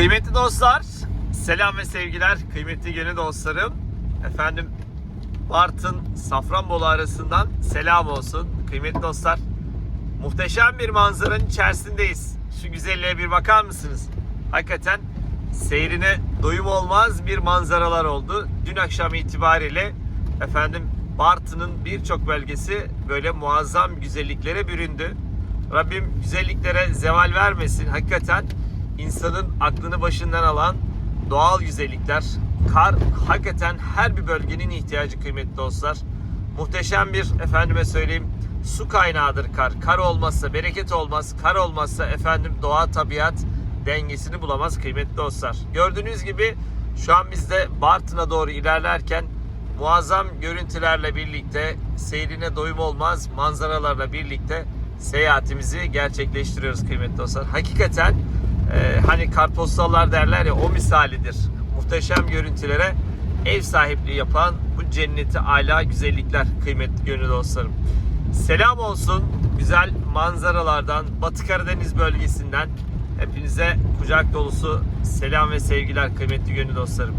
Kıymetli dostlar, selam ve sevgiler kıymetli gönül dostlarım. Efendim Bartın Safranbolu arasından selam olsun kıymetli dostlar. Muhteşem bir manzaranın içerisindeyiz. Şu güzelliğe bir bakar mısınız? Hakikaten seyrine doyum olmaz bir manzaralar oldu. Dün akşam itibariyle efendim Bartın'ın birçok bölgesi böyle muazzam güzelliklere büründü. Rabbim güzelliklere zeval vermesin. Hakikaten insanın aklını başından alan doğal güzellikler. Kar hakikaten her bir bölgenin ihtiyacı kıymetli dostlar. Muhteşem bir efendime söyleyeyim su kaynağıdır kar. Kar olmazsa bereket olmaz. Kar olmazsa efendim doğa tabiat dengesini bulamaz kıymetli dostlar. Gördüğünüz gibi şu an biz de Bartın'a doğru ilerlerken muazzam görüntülerle birlikte seyrine doyum olmaz manzaralarla birlikte seyahatimizi gerçekleştiriyoruz kıymetli dostlar. Hakikaten e, hani kartpostallar derler ya o misalidir. Muhteşem görüntülere ev sahipliği yapan bu cenneti ala güzellikler kıymetli gönül dostlarım. Selam olsun güzel manzaralardan Batı Karadeniz bölgesinden hepinize kucak dolusu selam ve sevgiler kıymetli gönül dostlarım.